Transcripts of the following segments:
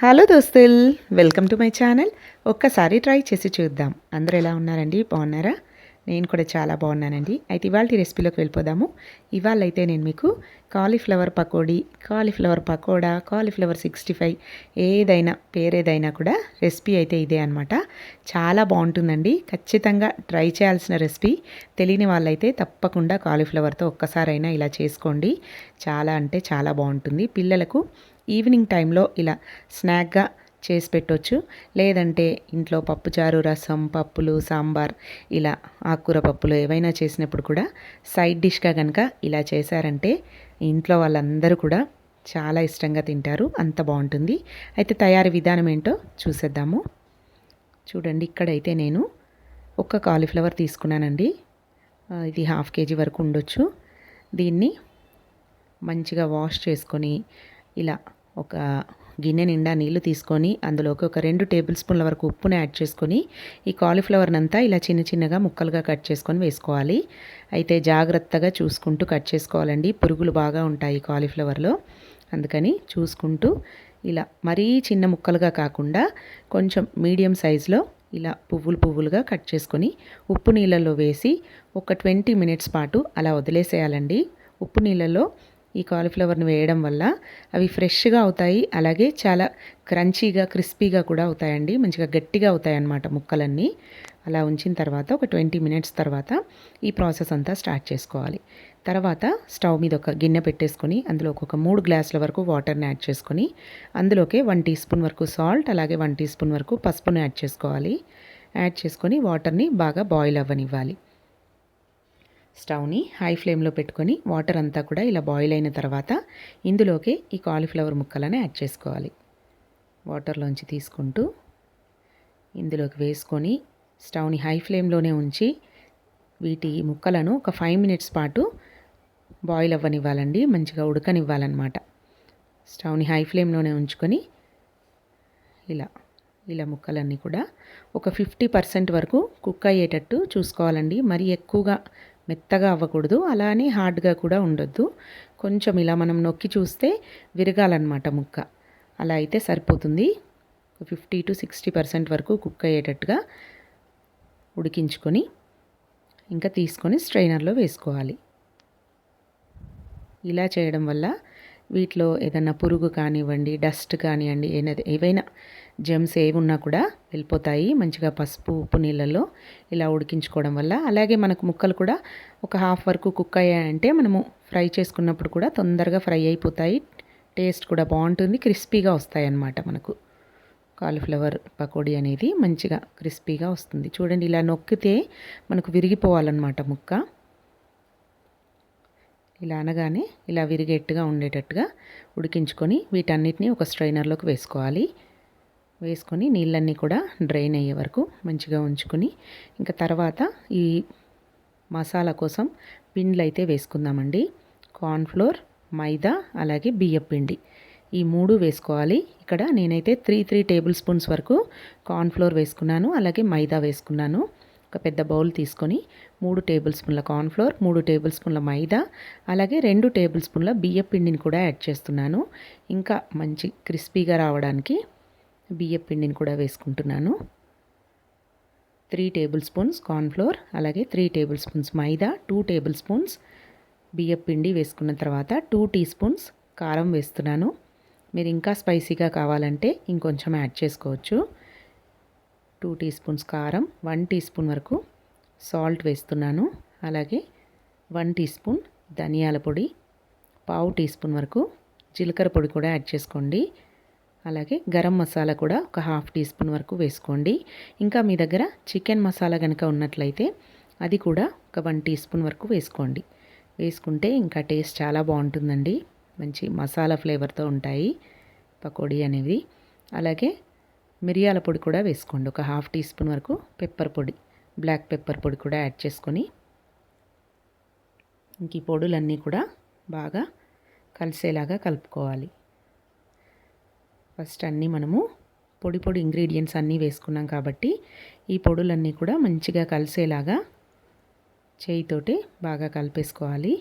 Hello దోస్తుల్ welcome to my channel. ఒక్కసారి try చేసి చూద్దాం. అందరూ ఎలా ఉన్నారండి? బాగున్నారా? నేను కూడా చాలా బాగున్నానండి. అయితే ఇవాళ రెసిపీలోకి వెళ్ళిపోదాము. ఇవాళ అయితే నేను మీకు cauliflower pakodi cauliflower pakoda cauliflower sixty five ఏదైనా పేరేదైనా కూడా రెసిపీ అయితే ఇదే అనమాట చాలా బాగుంటుందండి. ఖచ్చితంగా ట్రై చేయాల్సిన రెసిపీ. తెలియని వాళ్ళైతే తప్పకుండా కాలీఫ్లవర్తో ఒక్కసారైనా ఇలా చేసుకోండి. చాలా అంటే చాలా బాగుంటుంది. పిల్లలకు ఈవినింగ్ టైంలో ఇలా స్నాక్గా చేసి పెట్టవచ్చు లేదంటే ఇంట్లో పప్పుచారు రసం పప్పులు సాంబార్ ఇలా ఆకుకూర పప్పులు ఏవైనా చేసినప్పుడు కూడా సైడ్ డిష్గా కనుక ఇలా చేశారంటే ఇంట్లో వాళ్ళందరూ కూడా చాలా ఇష్టంగా తింటారు. అంత బాగుంటుంది. అయితే తయారీ విధానం ఏంటో చూసేద్దాము. చూడండి ఇక్కడైతే నేను ఒక్క కాలీఫ్లవర్ తీసుకున్నానండి. ఇది హాఫ్ కేజీ వరకు ఉండొచ్చు. దీన్ని మంచిగా వాష్ చేసుకొని ఇలా ఒక గిన్నె నిండా నీళ్ళు తీసుకొని అందులోకి ఒక రెండు టేబుల్ స్పూన్ల వరకు ఉప్పుని యాడ్ చేసుకొని ఈ కాలీఫ్లవర్ని అంతా ఇలా చిన్న చిన్నగా ముక్కలుగా కట్ చేసుకొని వేసుకోవాలి. అయితే జాగ్రత్తగా చూసుకుంటూ కట్ చేసుకోవాలండి. పురుగులు బాగా ఉంటాయి కాలీఫ్లవర్లో. అందుకని చూసుకుంటూ ఇలా మరీ చిన్న ముక్కలుగా కాకుండా కొంచెం మీడియం సైజులో ఇలా పువ్వులు పువ్వులుగా కట్ చేసుకొని ఉప్పు నీళ్ళల్లో వేసి ఒక ట్వంటీ మినిట్స్ పాటు అలా వదిలేసేయాలండి. ఉప్పు నీళ్ళలో ఈ కాలీఫ్లవర్ని వేయడం వల్ల అవి ఫ్రెష్గా అవుతాయి. అలాగే చాలా క్రంచీగా క్రిస్పీగా కూడా అవుతాయండి. మంచిగా గట్టిగా అవుతాయి అన్నమాట ముక్కలన్నీ. అలా ఉంచిన తర్వాత ఒక ట్వంటీ మినిట్స్ తర్వాత ఈ ప్రాసెస్ అంతా స్టార్ట్ చేసుకోవాలి. తర్వాత స్టవ్ మీద ఒక గిన్నె పెట్టేసుకొని అందులో ఒక మూడు గ్లాసుల వరకు వాటర్ని యాడ్ చేసుకొని అందులోకి వన్ టీ స్పూన్ వరకు సాల్ట్ అలాగే వన్ టీ స్పూన్ వరకు పసుపును యాడ్ చేసుకోవాలి. యాడ్ చేసుకొని వాటర్ని బాగా బాయిల్ అవ్వనివ్వాలి. స్టవ్ని హై ఫ్లేమ్లో పెట్టుకొని వాటర్ అంతా కూడా ఇలా బాయిల్ అయిన తర్వాత ఇందులోకి ఈ కాలీఫ్లవర్ ముక్కలని యాడ్ చేసుకోవాలి. వాటర్లోంచి తీసుకుంటూ ఇందులోకి వేసుకొని స్టవ్ని హై ఫ్లేమ్లోనే ఉంచి వీటి ముక్కలను ఒక ఫైవ్ మినిట్స్ పాటు బాయిల్ అవ్వనివ్వాలండి మంచిగా ఉడకనివ్వాలన్నమాట. స్టవ్ని హై ఫ్లేమ్లోనే ఉంచుకొని ఇలా ఇలా ముక్కలన్నీ కూడా ఒక ఫిఫ్టీ పర్సెంట్ వరకు కుక్ అయ్యేటట్టు చూసుకోవాలండి. మరి ఎక్కువగా మెత్తగా అవ్వకూడదు. అలానే హార్డ్గా కూడా ఉండొద్దు. కొంచెం ఇలా మనం నొక్కి చూస్తే విరగాలన్నమాట ముక్క. అలా అయితే సరిపోతుంది. ఫిఫ్టీ టు సిక్స్టీ పర్సెంట్ వరకు కుక్ అయ్యేటట్టుగా ఉడికించుకొని ఇంకా తీసుకొని స్ట్రైనర్లో వేసుకోవాలి. ఇలా చేయడం వల్ల వీటిలో ఏదన్నా పురుగు కానివ్వండి డస్ట్ కానివ్వండి ఏవైనా జెమ్స్ ఏవి ఉన్నా కూడా వెళ్ళిపోతాయి. మంచిగా పసుపు ఉప్పు నీళ్ళల్లో ఇలా ఉడికించుకోవడం వల్ల. అలాగే మనకు ముక్కలు కూడా ఒక హాఫ్ వరకు కుక్ అయ్యాయంటే మనము ఫ్రై చేసుకున్నప్పుడు కూడా తొందరగా ఫ్రై అయిపోతాయి. టేస్ట్ కూడా బాగుంటుంది. క్రిస్పీగా వస్తాయి అన్నమాట మనకు. కాలీఫ్లవర్ పకోడీ అనేది మంచిగా క్రిస్పీగా వస్తుంది. చూడండి ఇలా నొక్కితే మనకు విరిగిపోవాలన్నమాట ముక్క. ఇలా అనగానే ఇలా విరిగేట్టుగా ఉండేటట్టుగా ఉడికించుకొని వీటన్నిటిని ఒక స్ట్రైనర్లోకి వేసుకోవాలి. వేసుకొని నీళ్ళన్నీ కూడా డ్రైన్ అయ్యే వరకు మంచిగా ఉంచుకొని ఇంకా తర్వాత ఈ మసాలా కోసం పిండ్లు అయితే వేసుకుందామండి. కార్న్ఫ్లోర్ మైదా అలాగే బియ్యం పిండి. ఈ మూడు వేసుకోవాలి. ఇక్కడ నేనైతే త్రీ త్రీ టేబుల్ స్పూన్స్ వరకు కార్న్ఫ్లోర్ వేసుకున్నాను అలాగే మైదా వేసుకున్నాను. ఒక పెద్ద బౌల్ తీసుకొని మూడు టేబుల్ స్పూన్ల కార్న్ఫ్లోర్ మూడు టేబుల్ స్పూన్ల మైదా అలాగే రెండు టేబుల్ స్పూన్ల బియ్య పిండిని కూడా యాడ్ చేస్తున్నాను. ఇంకా మంచి క్రిస్పీగా రావడానికి బియ్య పిండిని కూడా వేసుకుంటున్నాను. త్రీ టేబుల్ స్పూన్స్ కార్న్ఫ్లోర్ అలాగే three tablespoons maida two tablespoons బియ్య పిండి వేసుకున్న తర్వాత టూ టీ స్పూన్స్ కారం వేస్తున్నాను. మీరు ఇంకా స్పైసీగా కావాలంటే ఇంకొంచెం యాడ్ చేసుకోవచ్చు. టూ టీ స్పూన్స్ కారం వన్ టీ స్పూన్ వరకు సాల్ట్ వేస్తున్నాను. అలాగే వన్ టీ స్పూన్ ధనియాల పొడి పావు టీ స్పూన్ వరకు జీలకర్ర పొడి కూడా యాడ్ చేసుకోండి. అలాగే గరం మసాలా కూడా ఒక హాఫ్ టీ స్పూన్ వరకు వేసుకోండి. ఇంకా మీ దగ్గర చికెన్ మసాలా కనుక ఉన్నట్లయితే అది కూడా ఒక వన్ టీ స్పూన్ వరకు వేసుకోండి. వేసుకుంటే ఇంకా టేస్ట్ చాలా బాగుంటుందండి. మంచి మసాలా ఫ్లేవర్తో ఉంటాయి పకోడీ అనేవి. అలాగే మిరియాల పొడి కూడా వేసుకోండి. ఒక హాఫ్ టీ స్పూన్ వరకు పెప్పర్ పొడి బ్లాక్ పెప్పర్ పొడి కూడా యాడ్ చేసుకొని ఇంక ఈ పొడులన్నీ కూడా బాగా కలిసేలాగా కలుపుకోవాలి. ఫస్ట్ అన్నీ మనము పొడి పొడి ఇంగ్రీడియంట్స్ అన్నీ వేసుకున్నాం కాబట్టి ఈ పొడులన్నీ కూడా మంచిగా కలిసేలాగా చేయితోటి బాగా కలిపేసుకోవాలి.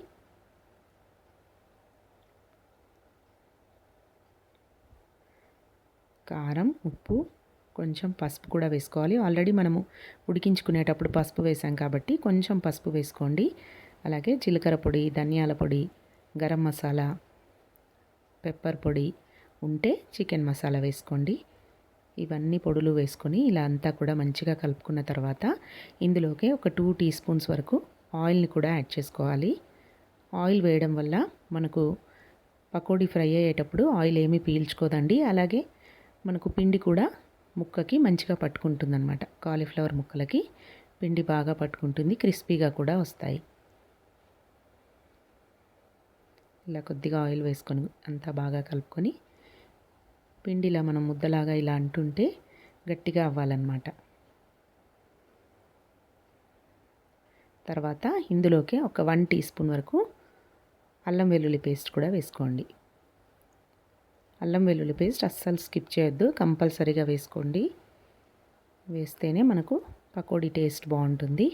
కారం ఉప్పు కొంచెం పసుపు కూడా వేసుకోవాలి. ఆల్రెడీ మనము ఉడికించుకునేటప్పుడు పసుపు వేసాం కాబట్టి కొంచెం పసుపు వేసుకోండి. అలాగే జీలకర్ర పొడి ధనియాల పొడి గరం మసాలా పెప్పర్ పొడి ఉంటే చికెన్ మసాలా వేసుకోండి. ఇవన్నీ పొడులు వేసుకొని ఇలా అంతా కూడా మంచిగా కలుపుకున్న తర్వాత ఇందులోకి ఒక టూ టీ స్పూన్స్ వరకు ఆయిల్ని కూడా యాడ్ చేసుకోవాలి. ఆయిల్ వేయడం వల్ల మనకు పకోడీ ఫ్రై అయ్యేటప్పుడు ఆయిల్ ఏమీ పీల్చుకోదండి. అలాగే మనకు పిండి కూడా ముక్కకి మంచిగా పట్టుకుంటుందన్నమాట. కాలీఫ్లవర్ ముక్కలకి పిండి బాగా పట్టుకుంటుంది క్రిస్పీగా కూడా వస్తాయి. ఇలా కొద్దిగా ఆయిల్ వేసుకొని అంతా బాగా కలుపుకొని పిండిలా మనం ముద్దలాగా ఇలా అంటుంటే గట్టిగా అవ్వాలన్నమాట. తర్వాత ఇందులోకి ఒక వన్ టీ స్పూన్ వరకు అల్లం వెల్లుల్లి పేస్ట్ కూడా వేసుకోండి. అల్లం వెల్లుల్లి పేస్ట్ అస్సలు స్కిప్ చేయొద్దు కంపల్సరీగా వేసుకోండి. వేస్తేనే మనకు పకోడీ టేస్ట్ బాగుంటుంది.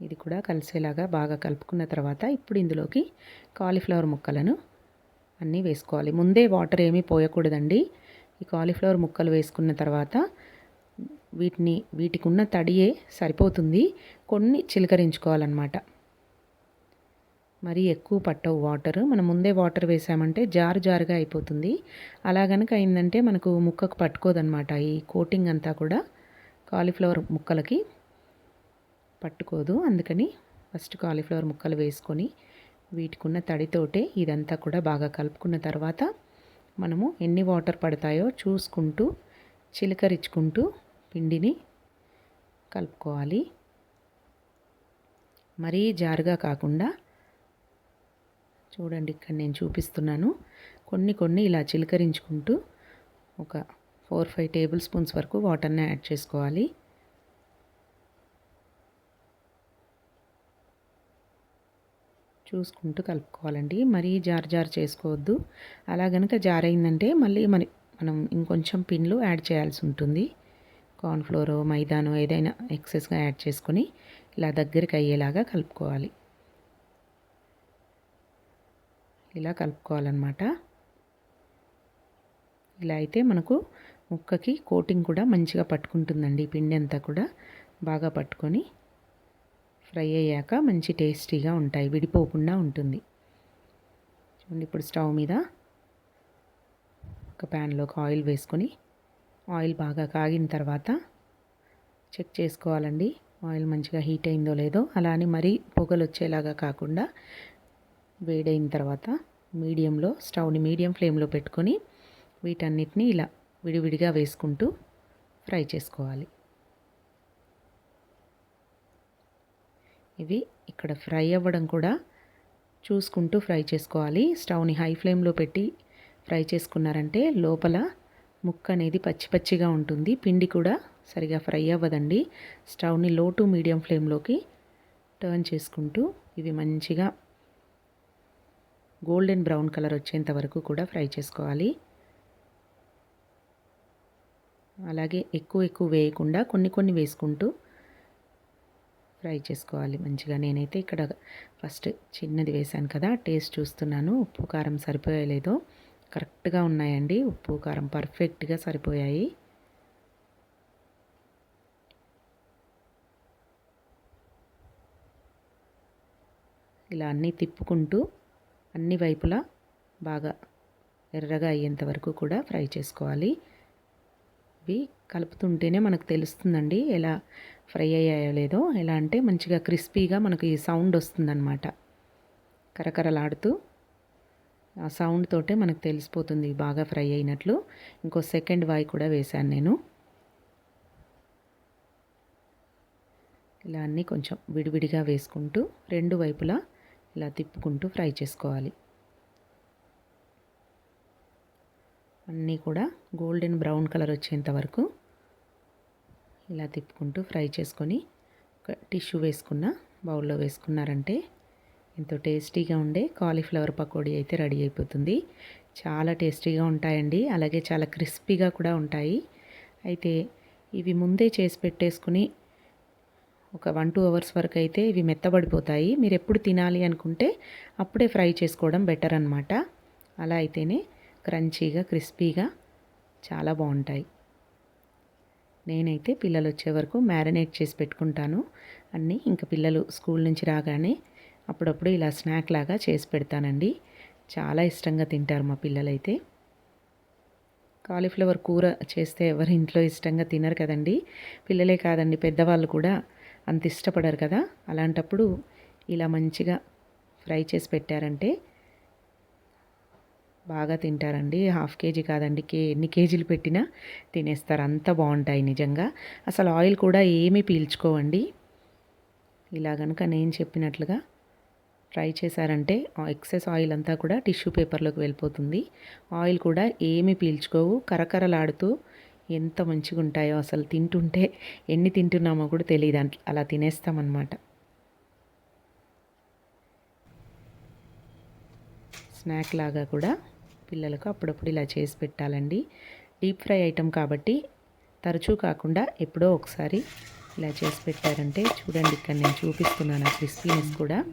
ఇది కూడా కలిసేలాగా బాగా కలుపుకున్న తర్వాత ఇప్పుడు ఇందులోకి కాలీఫ్లవర్ ముక్కలను అన్నీ వేసుకోవాలి. ముందే వాటర్ ఏమీ పోయకూడదండి. ఈ కాలీఫ్లవర్ ముక్కలు వేసుకున్న తర్వాత వీటిని వీటికి ఉన్న తడియే సరిపోతుంది. కొన్ని చిలకరించుకోవాలన్నమాట. మరీ ఎక్కువ పట్టవు వాటర్. మనం ముందే వాటర్ వేసామంటే జారు జారుగా అయిపోతుంది. అలా కనుక అయిందంటే మనకు ముక్కకు పట్టుకోదనమాట ఈ కోటింగ్ అంతా కూడా కాలీఫ్లవర్ ముక్కలకి పట్టుకోదు. అందుకని ఫస్ట్ కాలీఫ్లవర్ ముక్కలు వేసుకొని వీటికున్న తడితోటే ఇదంతా కూడా బాగా కలుపుకున్న తర్వాత మనము ఎన్ని వాటర్ పడతాయో చూసుకుంటూ చిలకరించుకుంటూ పిండిని కలుపుకోవాలి. మరీ జారుగా కాకుండా చూడండి ఇక్కడ నేను చూపిస్తున్నాను. కొన్ని కొన్ని ఇలా చిలకరించుకుంటూ ఒక ఫోర్ ఫైవ్ టేబుల్ స్పూన్స్ వరకు వాటర్ని యాడ్ చేసుకోవాలి. చూసుకుంటూ కలుపుకోవాలండి. మరీ జార్ జార్ చేసుకోవద్దు. అలా కనుక జార్ అయిందంటే మళ్ళీ మరి మనం ఇంకొంచెం పిన్లు యాడ్ చేయాల్సి ఉంటుంది. కార్న్ఫ్లోరో మైదానో ఏదైనా ఎక్సెస్గా యాడ్ చేసుకొని ఇలా దగ్గరికి అయ్యేలాగా కలుపుకోవాలి. ఇలా కలుపుకోవాలన్నమాట. ఇలా అయితే మనకు ముక్కకి కోటింగ్ కూడా మంచిగా పట్టుకుంటుందండి. పిండి అంతా కూడా బాగా పట్టుకొని ఫ్రై అయ్యాక మంచి టేస్టీగా ఉంటాయి. విడిపోకుండా ఉంటుంది. చూడండి ఇప్పుడు స్టవ్ మీద ఒక ప్యాన్లోకి ఆయిల్ వేసుకొని ఆయిల్ బాగా కాగిన తర్వాత చెక్ చేసుకోవాలండి. ఆయిల్ మంచిగా హీట్ అయిందో లేదో అలా అని మరీ పొగలు వచ్చేలాగా కాకుండా వేడైన తర్వాత మీడియంలో స్టవ్ని మీడియం ఫ్లేమ్లో పెట్టుకొని వీటన్నిటిని ఇలా విడివిడిగా వేసుకుంటూ ఫ్రై చేసుకోవాలి. ఇవి ఇక్కడ ఫ్రై అవ్వడం కూడా చూసుకుంటూ ఫ్రై చేసుకోవాలి. స్టవ్ని హై ఫ్లేమ్లో పెట్టి ఫ్రై చేసుకున్నారంటే లోపల ముక్క అనేది పచ్చి పచ్చిగా ఉంటుంది. పిండి కూడా సరిగా ఫ్రై అవ్వదండి. స్టవ్ని లో టు మీడియం ఫ్లేమ్లోకి టర్న్ చేసుకుంటూ ఇవి మంచిగా గోల్డెన్ బ్రౌన్ కలర్ వచ్చేంత వరకు కూడా ఫ్రై చేసుకోవాలి. అలాగే ఎక్కువ ఎక్కువ వేయకుండా కొన్ని కొన్ని వేసుకుంటూ ఫ్రై చేసుకోవాలి మంచిగా. నేనైతే ఇక్కడ ఫస్ట్ చిన్నది వేశాను కదా టేస్ట్ చూస్తున్నాను. ఉప్పు కారం సరిపోయలేదో కరెక్ట్గా ఉన్నాయండి. ఉప్పు కారం పర్ఫెక్ట్గా సరిపోయాయి. ఇలా అన్నీ తిప్పుకుంటూ అన్ని వైపులా బాగా ఎర్రగా అయ్యేంత వరకు కూడా ఫ్రై చేసుకోవాలి. ఇవి కలుపుతుంటేనే మనకు తెలుస్తుందండి ఎలా ఫ్రై అయ్యాయో లేదో. ఎలా అంటే మంచిగా క్రిస్పీగా మనకు ఈ సౌండ్ వస్తుందన్నమాట. కరకరలాడుతూ ఆ సౌండ్ తోటే మనకు తెలిసిపోతుంది బాగా ఫ్రై అయినట్లు. ఇంకో సెకండ్ వాయి కూడా వేశాను నేను. ఇలా అన్నీ కొంచెం విడివిడిగా వేసుకుంటూ రెండు వైపులా ఇలా తిప్పుకుంటూ ఫ్రై చేసుకోవాలి. అన్నీ కూడా గోల్డెన్ బ్రౌన్ కలర్ వచ్చేంత వరకు ఇలా తిప్పుకుంటూ ఫ్రై చేసుకొని ఒక టిష్యూ వేసుకున్న బౌల్లో వేసుకున్నారంటే ఎంతో టేస్టీగా ఉండే కాలీఫ్లవర్ పకోడీ అయితే రెడీ అయిపోతుంది. చాలా టేస్టీగా ఉంటాయండి. అలాగే చాలా క్రిస్పీగా కూడా ఉంటాయి. అయితే ఇవి ముందే చేసి పెట్టేసుకుని ఒక వన్ టూ అవర్స్ వరకు అయితే ఇవి మెత్తబడిపోతాయి. మీరు ఎప్పుడు తినాలి అనుకుంటే అప్పుడే ఫ్రై చేసుకోవడం బెటర్ అనమాట అలా అయితేనే క్రంచీగా క్రిస్పీగా చాలా బాగుంటాయి. నేనైతే పిల్లలు వచ్చే వరకు మ్యారినేట్ చేసి పెట్టుకుంటాను. అన్నీ ఇంకా పిల్లలు స్కూల్ నుంచి రాగానే అప్పుడప్పుడు ఇలా స్నాక్ లాగా చేసి పెడతానండి. చాలా ఇష్టంగా తింటారు మా పిల్లలైతే. కాలీఫ్లవర్ కూర చేస్తే ఎవరి ఇంట్లో ఇష్టంగా తినరు కదండి. పిల్లలే కాదండి పెద్దవాళ్ళు కూడా అంత ఇష్టపడరు కదా? అలాంటప్పుడు ఇలా మంచిగా ఫ్రై చేసి పెట్టారంటే బాగా తింటారండి. హాఫ్ కేజీ కాదండి కే ఎన్ని కేజీలు పెట్టినా తినేస్తారు. అంత బాగుంటాయి నిజంగా. అసలు ఆయిల్ కూడా ఏమీ పీల్చుకోవండి. ఇలా కనుక నేను చెప్పినట్లుగా ట్రై చేశారంటే ఎక్సెస్ ఆయిల్ అంతా కూడా టిష్యూ పేపర్లోకి వెళ్ళిపోతుంది. ఆయిల్ కూడా ఏమీ పీల్చుకోవు. కరకరలాడుతూ ఎంత మంచిగా ఉంటాయో అసలు తింటుంటే ఎన్ని తింటున్నామో కూడా తెలియదు. అలా తినేస్తామన్నమాట. స్నాక్ లాగా కూడా పిల్లలకు అప్పుడప్పుడు ఇలా చేసి పెట్టాలండి. డీప్ ఫ్రై ఐటెం కాబట్టి తరచూ కాకుండా ఎప్పుడో ఒకసారి ఇలా చేసి పెట్టారంటే చూడండి ఇక్కడ నేను చూపిస్తున్నాను ఆ క్రిస్పీనెస్ కూడా.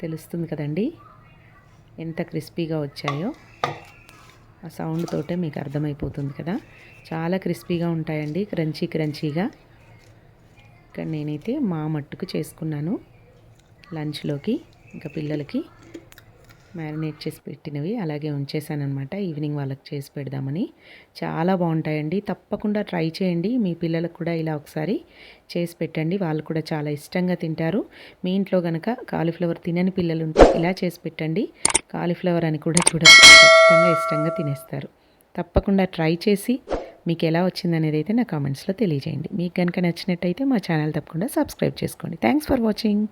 తెలుస్తుంది కదండి? ఎంత క్రిస్పీగా వచ్చాయో ఆ సౌండ్ తోటే మీకు అర్థమైపోతుంది కదా. చాలా క్రిస్పీగా ఉంటాయండి క్రంచీ క్రంచీగా. ఇక్కడ నేనైతే మా మట్టుకు చేసుకున్నాను లంచ్లోకి ఇంకా పిల్లలకి మ్యారినేట్ చేసి పెట్టినవి అలాగే ఉంచేసానమాట ఈవినింగ్ వాళ్ళకి చేసి పెడదామని. చాలా బాగుంటాయండి. తప్పకుండా ట్రై చేయండి. మీ పిల్లలకు కూడా ఇలా ఒకసారి చేసి పెట్టండి. వాళ్ళు కూడా చాలా ఇష్టంగా తింటారు. మీ ఇంట్లో కనుక కాలీఫ్లవర్ తినని పిల్లలు ఉంటే ఇలా చేసి పెట్టండి. కాలీఫ్లవర్ అని కూడా చూడచ్చు. ఖచ్చితంగా ఇష్టంగా తినేస్తారు. తప్పకుండా ట్రై చేసి మీకు ఎలా వచ్చిందనేది అయితే నా కామెంట్స్లో తెలియజేయండి. మీకు కనుక నచ్చినట్టయితే మా ఛానల్ తప్పకుండా సబ్స్క్రైబ్ చేసుకోండి. Thanks for watching.